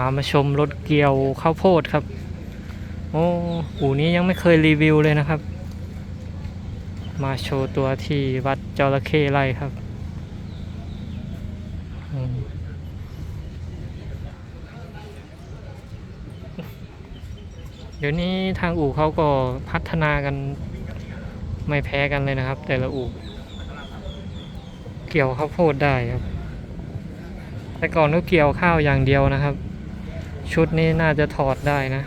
ามาชมรถเกี่ยวข้าวโพดครับ โอ้อู่นี้ยังไม่เคยรีวิวเลยนะครับ มาโชว์ตัวที่วัดจระเข้ไร่ครับ เดี๋ยวนี้ทางอู่เขาก็พัฒนากันไม่แพ้กันเลยนะครับ แต่ละอู่เกี่ยวข้าวโพดได้ครับ แต่ก่อนก็เกี่ยวข้าวอย่างเดียวนะครับ ชุดนี้น่าจะถอดได้นะ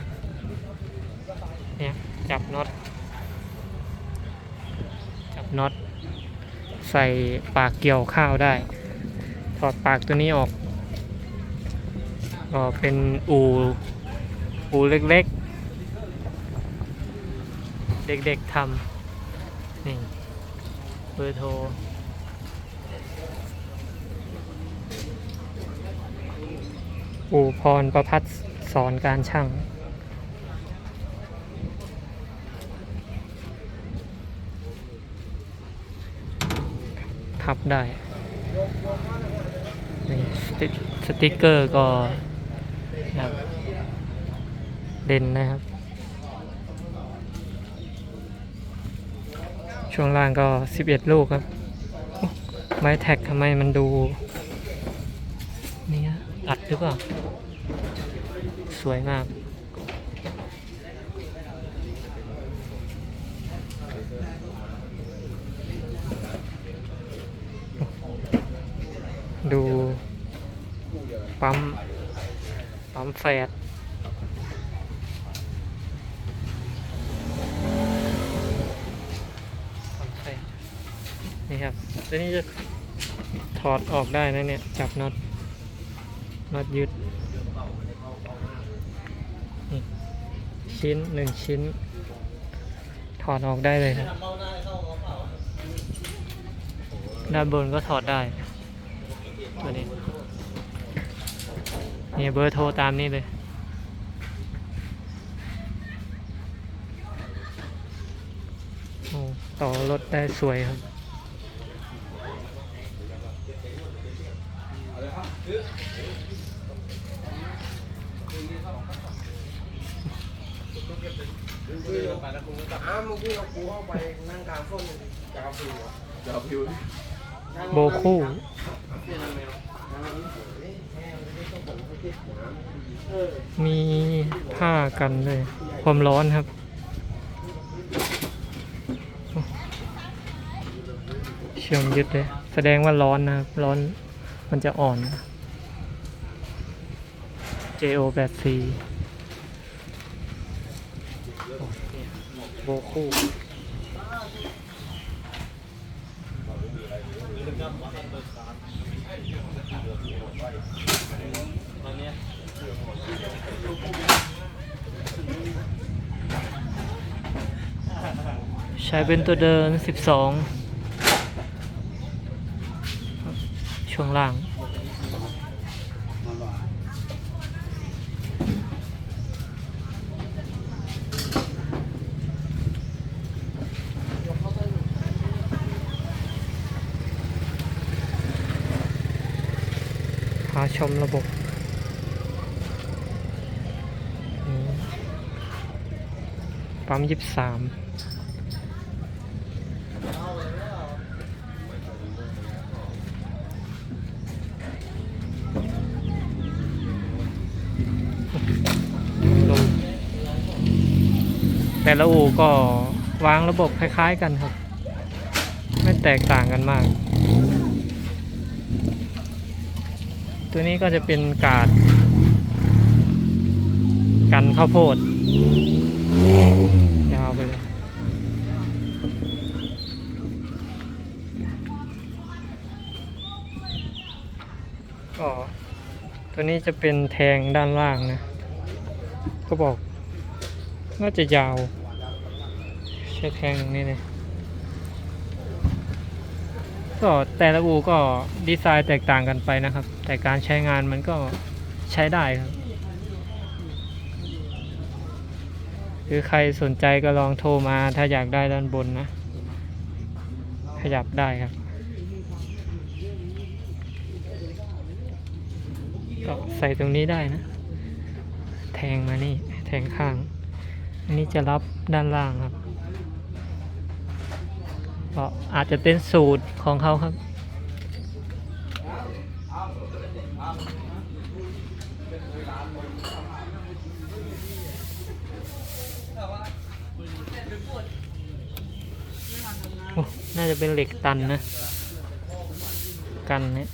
เนี่ย จับน็อต จับน็อต ใส่ปากเกี่ยวข้าวได้ ถอดปากตัวนี้ออกก็เป็นอูอูเล็กๆ เด็กๆทำนี่เบอร์โทร อูพรประพัฒสอนการช่างพับได้นี่สติสติกเกอร์ก็เด่นนะครับ ช่วงล่างก็ 11 ลูกครับ ไม้แท็กทำไมมันดู อัดหรือเปล่า สวยมาก ดูปั๊มปั๊มแฟดปั๊มแฟดนี่ครับตัวนี้จะถอดออกได้นะเนี่ย จับน็อต น็อตยึดชิ้นหนึ่งชิ้น ถอดออกได้เลยครับด้านบนก็ถอดได้ ตัวนี้นี่เบอร์โทรตามนี้เลยโอ้ต่อรถได้สวยครับ อ้าวเมื่อกี้เรากูเข้าไปนั่งกลางส้นจะเอาผิวจะเอาผิวโบคู่มีผ้ากันเลย ความร้อนครับ เชื่อมยึดเลย แสดงว่าร้อนนะครับ ร้อน มันจะอ่อน JO 8 C โบคู่ใช้เป็นตัวเดิน 12 ช่วงล่าง พาชมระบบปั๊มยี่สาม ลง แต่ละอู่ก็วางระบบคล้ายๆกันครับ ไม่แตกต่างกันมาก ตัวนี้ก็จะเป็นกาด กันข้าวโพดยาวไปเลยก็ตัวนี้จะเป็นแทงด้านล่างนะ ก็บอก น่าจะยาวใช้แทงอย่างนี้เลยก็แต่ละอูก็ดีไซน์แตกต่างกันไปนะครับ แต่การใช้งานมันก็ใช้ได้ครับ คือใครสนใจก็ลองโทรมาถ้าอยากได้ด้านบนนะ ขยับได้ครับ ก็ใส่ตรงนี้ได้นะ แทงมานี่ แทงข้าง อันนี้จะรับด้านล่างครับก็อาจจะเป็นสูตรของเขาครับ น่าจะเป็นเหล็กตันนะ กันเนี่ย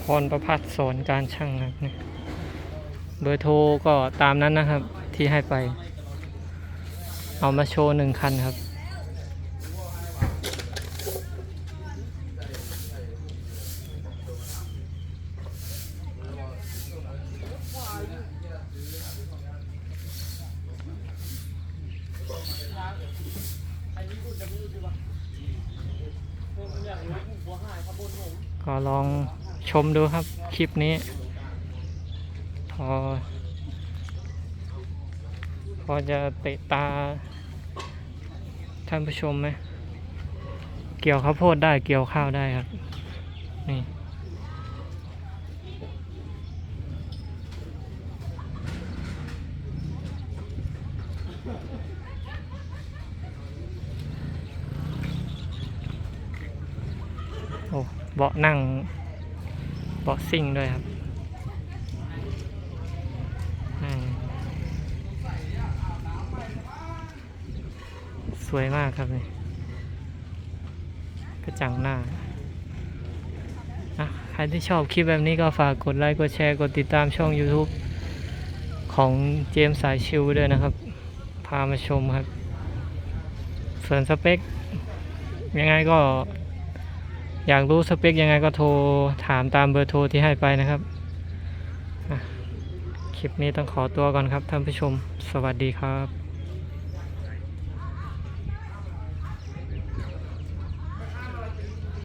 พรประพัฒสอนการช่างครับเนี่ยเบอร์โทรก็ตามนั้นนะครับที่ให้ไป เอามาโชว์หนึ่งคันครับก็ลอง มดูครับคลิปนี้ พอ พอจะเตะตา ท่านผู้ชมไหมเกี่ยวข้าวโพดได้เกี่ยวข้าวได้ครับ นี่โอ้เบาะนั่ง บาะซิ่งด้วยครับสวยมากครับนี่กระจังหน้าใครที่ชอบคลิปแบบนี้ก็ฝากกดไลค์กดแชร์กดติดตามช่อง YouTube ของเจมส์สายชิวด้วยนะครับ พามาชมครับ ส่วนสเปค ยังไงก็ อยากรู้สเปคยังไงก็โทรถามตามเบอร์โทรที่ให้ไปนะครับ คลิปนี้ต้องขอตัวก่อนครับท่านผู้ชม สวัสดีครับ